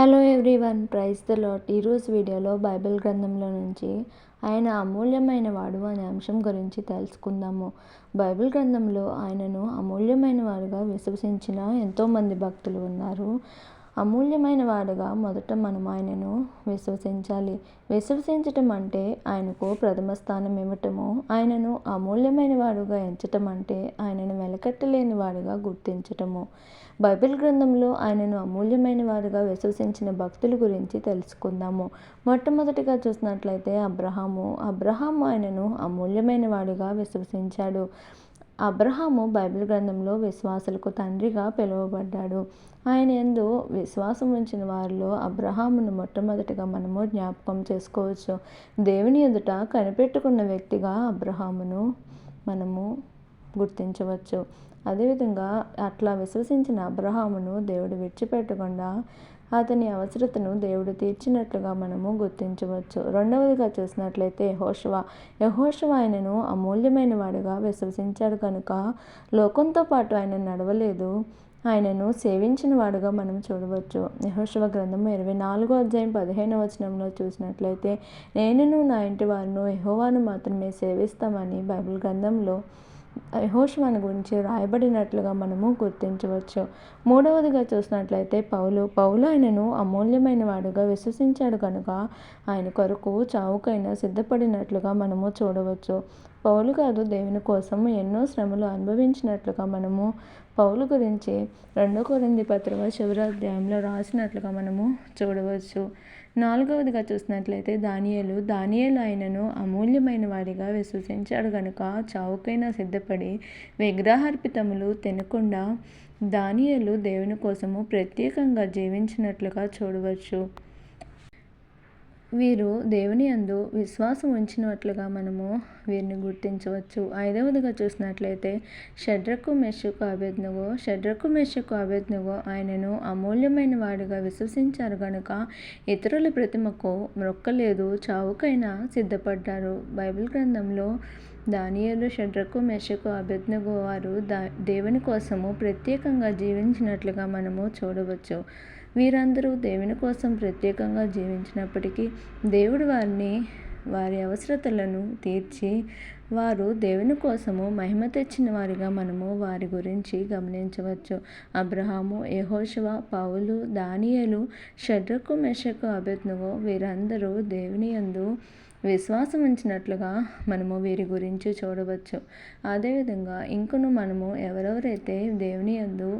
Hello everyone praise the Lord ఈరోజు వీడియోలో Bible గ్రంథంలో నుంచి ఆయన అమూల్యమైన వాడు అనే అంశం గురించి తెలుసుకుందాము. బైబిల్ గ్రంథంలో ఆయనను అమూల్యమైన వాడుగా విశ్వసించిన ఎంతోమంది భక్తులు ఉన్నారు. అమూల్యమైన వాడుగా మొదట మనం ఆయనను విశ్వసించాలి. విశ్వసించటం అంటే ఆయనకు ప్రథమ స్థానం ఇవ్వటము. ఆయనను అమూల్యమైన వాడుగా ఎంచటం అంటే ఆయనను వెలకట్టలేని వాడుగా గుర్తించటము. బైబిల్ గ్రంథంలో ఆయనను అమూల్యమైన వాడుగా విశ్వసించిన భక్తుల గురించి తెలుసుకుందాము. మొట్టమొదటిగా చూసినట్లయితే అబ్రహాము. అబ్రహాము ఆయనను అమూల్యమైన వాడుగా విశ్వసించాడు. అబ్రహాము బైబిల్ గ్రంథంలో విశ్వాసులకు తండ్రిగా పిలువబడ్డాడు. ఆయన ఎందు విశ్వాసం ఉంచిన వారిలో అబ్రహామును మొట్టమొదటిగా మనము జ్ఞాపకం చేసుకోవచ్చు. దేవుని ఎదుట కనిపెట్టుకున్న వ్యక్తిగా అబ్రహామును మనము గుర్తించవచ్చు. అదేవిధంగా అట్లా విశ్వసించిన అబ్రహామును దేవుడు విడిచిపెట్టకుండా అతని అవసరతను దేవుడు తీర్చినట్లుగా మనము గుర్తించవచ్చు. రెండవదిగా చూసినట్లయితే యహోషవ. యహోషవ ఆయనను అమూల్యమైన వాడుగా విశ్వసించాడు కనుక లోకంతో పాటు ఆయన నడవలేదు. ఆయనను సేవించిన వాడుగా మనం చూడవచ్చు. యహోశివ గ్రంథం ఇరవై నాలుగో అధ్యాయం పదిహేను వచనంలో చూసినట్లయితే నేనును నా ఇంటి వారిను యహోవాను మాత్రమే సేవిస్తామని బైబిల్ గ్రంథంలో యహోషువాని గురించి రాయబడినట్లుగా మనము గుర్తించవచ్చు. మూడవదిగా చూసినట్లయితే పౌలు పౌలు ఆయనను అమూల్యమైన వాడుగా విశ్వసించాడు కనుక ఆయన కొరకు చావుకైనా సిద్ధపడినట్లుగా మనము చూడవచ్చు. పౌలు గారు దేవుని కోసం ఎన్నో శ్రమలు అనుభవించినట్లుగా మనము పౌలు గురించి రెండో కొరింది పత్రిక చివరి అధ్యాయంలో రాసినట్లుగా మనము చూడవచ్చు. నాలుగవదిగా చూసినట్లయితే దానియలు దానియలు ఆయనను అమూల్యమైన వాడిగా విశ్వసించాడు గనుక చావుకైనా సిద్ధపడి విగ్రహార్పితములు తినకుండా దానియలు దేవుని కోసము ప్రత్యేకంగా జీవించినట్లుగా చూడవచ్చు. వీరు దేవుని అందు విశ్వాసం ఉంచినట్లుగా మనము వీరిని గుర్తించవచ్చు. ఐదవదిగా చూసినట్లయితే షడ్రకు మెషకు అభెజ్ఞగో షడ్రకు మెషకు అభెజ్ఞగో ఆయనను అమూల్యమైన వాడిగా విశ్వసించారు గనుక ఇతరుల ప్రతిమకు మొక్కలేదు చావుకైనా సిద్ధపడ్డారు. బైబిల్ గ్రంథంలో దానియలు షడ్రకు మెషకు అభెజ్ఞగో వారు దా దేవుని కోసము ప్రత్యేకంగా జీవించినట్లుగా మనము చూడవచ్చు. వీరందరూ దేవుని కోసం ప్రత్యేకంగా జీవించినప్పటికీ దేవుడు వారిని వారి అవసరతలను తీర్చి వారు దేవుని కోసము మహిమ తెచ్చిన వారిగా మనము వారి గురించి గమనించవచ్చు. అబ్రహాము యహోశివ పౌలు దానియలు షడ్రకు మెషకు అభెజ్ఞగో వీరందరూ దేవుని యందు విశ్వాసం ఉంచినట్లుగా మనము వీరి గురించి చూడవచ్చు. అదేవిధంగా ఇంకను మనము ఎవరెవరైతే దేవుని యందు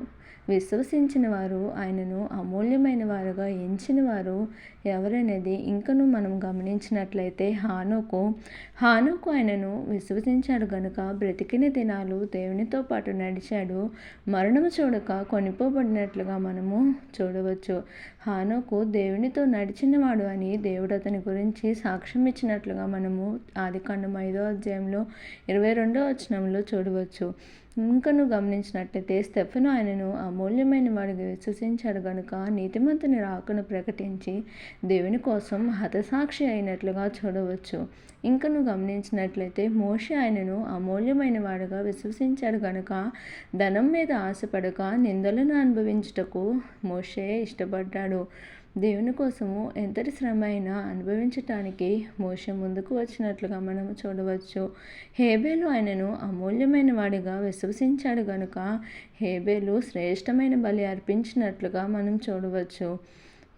విశ్వసించిన వారు ఆయనను అమూల్యమైన వారుగా ఎంచిన వారు ఎవరనేది ఇంకను మనం గమనించినట్లయితే హానుకు హానుకు ఆయనను విశ్వసించాడు గనుక బ్రతికిన దినాలు దేవునితో పాటు నడిచాడు. మరణము చూడక కొనిపోబడినట్లుగా మనము చూడవచ్చు. హానుకు దేవునితో నడిచినవాడు అని దేవుడు అతని గురించి సాక్ష్యం ఇచ్చినట్లుగా మనము ఆదికాండం ఐదో అధ్యాయంలో ఇరవై రెండో వచనంలో చూడవచ్చు. ఇంకను గమనించినట్లయితే స్టెఫెను ఆయనను అమూల్యమైన వాడిగా విశ్వసించాడు గనుక నీతిమంతుని రాకను ప్రకటించి దేవుని కోసం హతసాక్షి అయినట్లుగా చూడవచ్చు. ఇంకను గమనించినట్లయితే మోషే ఆయనను అమూల్యమైన వాడుగా విశ్వసించాడు గనుక ధనం మీద ఆశపడక నిందలను అనుభవించుటకు మోషే ఇష్టపడ్డాడు. దేవుని కోసము ఎంతటి శ్రమ అయినా అనుభవించటానికి మోష ముందుకు వచ్చినట్లుగా మనం చూడవచ్చు. హేబేలు ఆయనను అమూల్యమైన వాడిగా విశ్వసించాడు గనుక హేబేలు శ్రేష్టమైన బలి అర్పించినట్లుగా మనం చూడవచ్చు.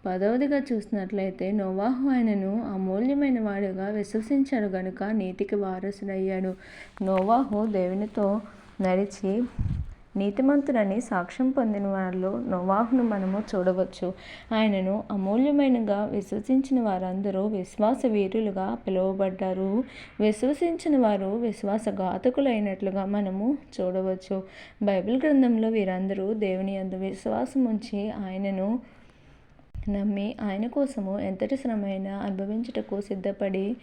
పదవదిగా చూసినట్లయితే నోవాహు ఆయనను అమూల్యమైన వాడుగా విశ్వసించాడు గనుక నీతికి వారసుడయ్యాడు. నోవాహు దేవునితో నడిచి నీతిమంతుడని సాక్ష్యం పొందిన వారిలో నోవాహును మనము చూడవచ్చు. ఆయనను అమూల్యమైనగా విశ్వసించిన వారందరూ విశ్వాస వీరులుగా పిలువబడ్డారు. విశ్వసించిన వారు విశ్వాసఘాతకులైనట్లుగా మనము చూడవచ్చు. బైబిల్ గ్రంథంలో వీరందరూ దేవుని అందు విశ్వాసం ఉంచి ఆయనను నమ్మి ఆయన కోసము ఎంతటి శ్రమైనా అనుభవించుటకు సిద్ధపడి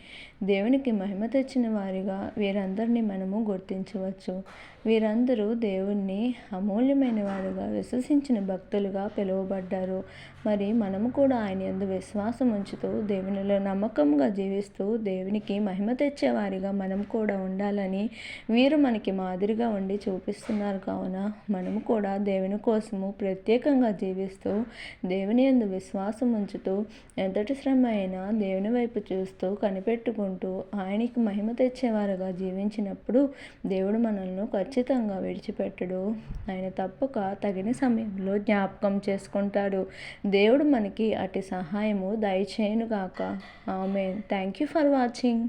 దేవునికి మహిమ తెచ్చిన వారిగా వీరందరినీ మనము గుర్తించవచ్చు. వీరందరూ దేవుణ్ణి అమూల్యమైన వారుగా విశ్వసించిన భక్తులుగా పిలువబడ్డారు. మరి మనము కూడా ఆయన యందు విశ్వాసం ఉంచుతూ దేవునిలో నమ్మకంగా జీవిస్తూ దేవునికి మహిమ తెచ్చేవారిగా మనం కూడా ఉండాలని వీరు మనకి మాదిరిగా ఉండి చూపిస్తున్నారు. కావున మనము కూడా దేవుని కోసము ప్రత్యేకంగా జీవిస్తూ దేవుని యందు విశ్వాసం ఉంచుతూ ఎంతటి శ్రమ అయినా దేవుని వైపు చూస్తూ కనిపెట్టుకుంటూ ఆయనకి మహిమ తెచ్చేవారుగా జీవించినప్పుడు దేవుడు మనల్ని ఖచ్చితంగా విడిచిపెట్టడు. ఆయన తప్పక తగిన సమయంలో జ్ఞాపకం చేసుకుంటాడు. దేవుడు మనకి అటు సహాయము దయచేయనుగాక. ఆమె థ్యాంక్ యూ ఫర్ వాచింగ్